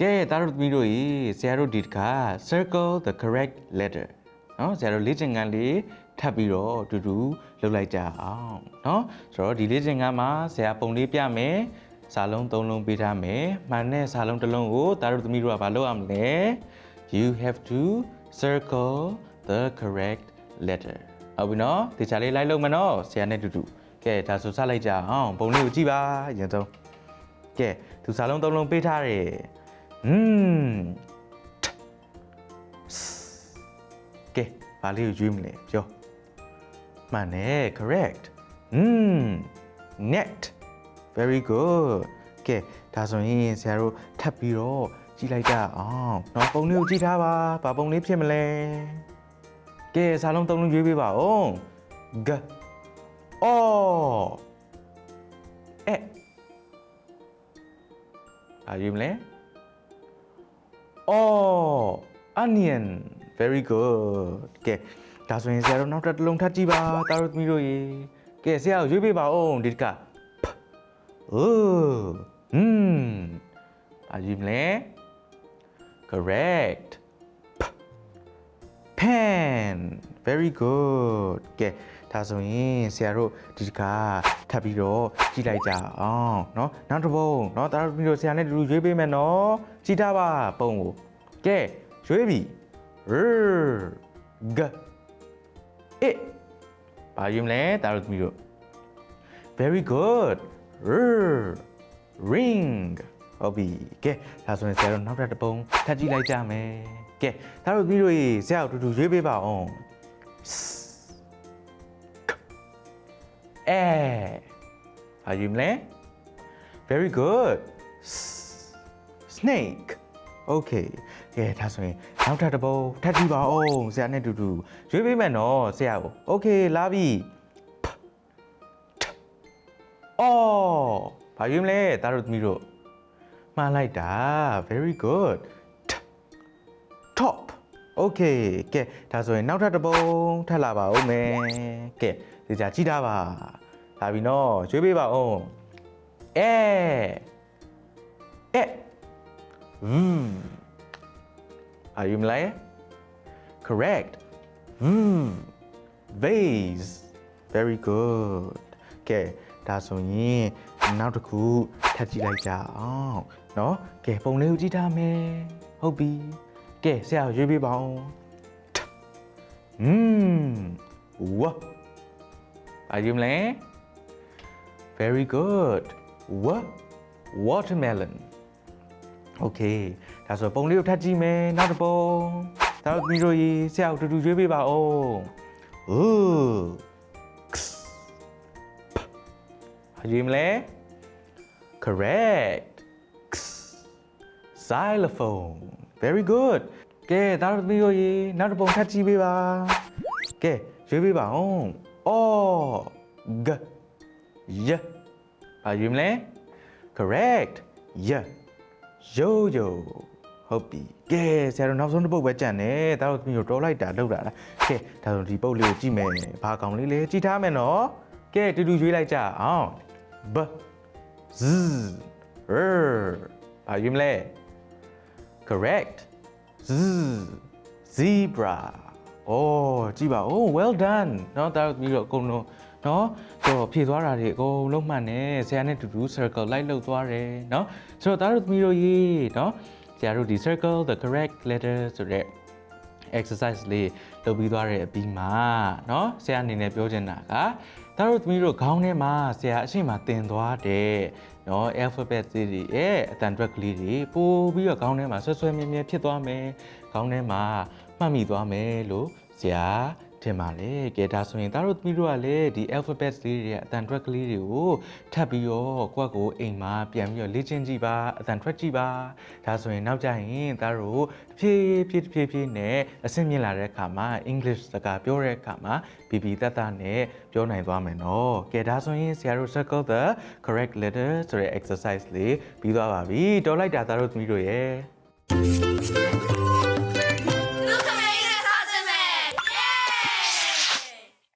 ကဲသားတို့သမီးတို့ရေဆရာတို့ဒီတစ်ခါ circle the correct letter เนาะဆရာတို့လေ့ကျင့်ခန်းလေးထပ်ပြီးတော့အတူတူလုပ်လိုက်ကြအောင်เนาะဆိုတော့ဒီလေ့ကျင့်ခန်းမှာဆရာပုံလေးပြမယ်စာလုံး၃လုံးပေးထားမယ်မှန်တဲ့စာလုံးတစ်လုံးကိုသားတို့သမီးတို့ကဘာလုပ်ရမလဲ you have to circle the correct letter ဟုတ်ပြီနော်ဒီချာလေးလိုက်လို့မနော်ဆရာနဲ့အတူတူကဲဒါဆိုစလိုက်ကြအောင်ပုံလေးကိုကြည့်ပါအရင်ဆုံးကဲသူစာလုံး၃လုံးပေးထားတယ် อืมကဲဘာလေးကိုရွေးမလဲပြောမှန်တယ် correct อืม net very good ကဲဒါဆိုရင်ဆရာတို့ထပ်ပြီးတော့ကြည့်လိုက်ကြအောင်เนาะပုံလေးကိုကြည့်ထားပါဘာပုံလေးဖြစ်မလဲကဲစာလုံးသုံးလုံးရွေးပေးပါဦး g အော်အဲဘာရွေးမလဲ Oh onion very good ကဲဒါဆိုရင်ဆရာတို့နောက်တစ်လုံးထပ်ကြည့်ပါတာတို့သမီးတို့ရေကဲဆရာကိုရွေးပေးပါဦးဒီတကအိုးอืมဘာကြည့်မလဲ correct pen very good ကဲ ဒါဆိုရင်ဆရာတို့ဒီတကထပ်ပြီးတော့ကြည့်လိုက်ကြအောင်เนาะနောက်တစ်ပုံเนาะတာတို့သမီးတို့ဆရာနဲ့တူတူရွေးပေးမယ်เนาะကြည့်ထားပါပုံကို ကဲရွေးပြီရဂအေဘာယူမလဲတာတို့သမီးတို့ very good r ring ဟုတ်ပြီကဲဒါဆိုရင်ဆရာတို့နောက်ထပ်တစ်ပုံထပ်ကြည့်လိုက်ကြမယ်ကဲဒါတို့သမီးတို့ရေဆရာတို့အတူတူရွေးပေးပါအောင် အဲဘာယူမလဲ very good S- snake okay ကဲဒါဆိုရင်နောက်ထပ်တစ်ပုံထပ်ကြည့်ပါဦးဆရာနဲ့အတူတူရွေးပေးမယ်နော်ဆရာကို okay လာပြီဖထအော်ဘာရွေးမလဲသားတို့သမီးတို့မှားလိုက်တာ very good T top okay ကဲဒါဆိုရင်နောက်ထပ်တစ်ပုံထပ်လာပါဦးမယ်ကဲဒီကြကြည့်တာပါလာပြီနော်ရွေးပေးပါဦးအဲအဲ Hmm. Are you Malaya? Correct. Hmm. Vase. Very good. ကဲဒါဆိုရင်နောက်တစ်ခုထပ်ကြည့်လိုက်ကြအောင်เนาะကဲပုံလေးကိုကြည့်ထားမယ်ဟုတ်ပြီ ကဲဆရာကိုရွေးပေးပါဦးอืมဝါ Are you Malaya? Very good. What? Watermelon. Okay ဒါဆိုပုံလေးကိုထပ်ကြည့်မယ်နောက်တစ်ပုံဒါတော့ပြီးတော့ရေဆရာကိုတူတူရွေးပေးပါဦး Ooh X ဟာရွေးမလဲ Correct X Xylophone Very good ကဲဒါတော့ပြီးတော့ရေနောက်တစ်ပုံထပ်ကြည့်ပေးပါကဲရွေးပေးပါဦး Oh G Y ဟာရွေးမလဲ Correct Yeah ရိုးရိုးဟုတ်ပြီကဲဆရာတို့နောက်ဆုံးတစ်ပုတ်ပဲကြံတယ်ဒါတော့သမီးတို့တော်လိုက်တာလောက်တာလားကဲဒါဆိုဒီပုတ်လေးကိုကြည့်မယ်ဘာကောင်လေးလဲကြည့်ထားမယ်နော်ကဲတူတူရွေးလိုက်ကြအောင် b z r ဘာယူမလဲ correct z zebra အိုးကြည့်ပါဦး well done เนาะဒါတော့သမီးတို့အကုန်လုံးเนาะဆိုတော့ဖြည့်သွားတာတွေအကုန်လုံးမှန်တယ်ဆရာနဲ့တူတူ circle လိုက်လုပ်သွားတယ်เนาะဆိုတော့ဒါတို့သမီးတို့ရေးเนาะဆရာတို့ဒီ circle the correct letter ဆိုတဲ့ exercise လေးလုပ်ပြီးသွားတဲ့အပြီးမှာเนาะဆရာအနေနဲ့ပြောချင်တာကဒါတို့သမီးတို့ခေါင်းထဲမှာဆရာအရှိမတင်သွားတဲ့เนาะ alphabet လေးတွေရဲ့အတန်တွက်ကလေးတွေပို့ပြီးတော့ခေါင်းထဲမှာဆွဲဆွဲမြဲမြဲဖြစ်သွားမယ်ခေါင်းထဲမှာမှတ်မိသွားမယ်လို့ဆရာ ထင်ပါလေကဲဒါဆိုရင်ဒါတို့သမီးတို့ကလည်းဒီ alphabet လေးတွေရဲ့အတန်တွက်ကလေးတွေကိုထပ်ပြီးတော့ကိုယ့်ကိုအိမ်မှာပြန်ပြီးတော့လေ့ကျင့်ကြည့်ပါအတန်ထွက်ကြည့်ပါဒါဆိုရင်နောက်ကြရင်ဒါတို့တဖြည်းဖြည်းတဖြည်းဖြည်းနဲ့အဆင့်မြင့်လာတဲ့အခါမှာ English စကားပြောတဲ့အခါမှာဘီဘီတတ်တနဲ့ပြောနိုင်သွားမယ်နော်ကဲဒါဆိုရင်ဆရာတို့ circle the correct letter ဆိုတဲ့ exercise လေးပြီးသွားပါပြီတော်လိုက်တာဒါတို့သမီးတို့ရဲ့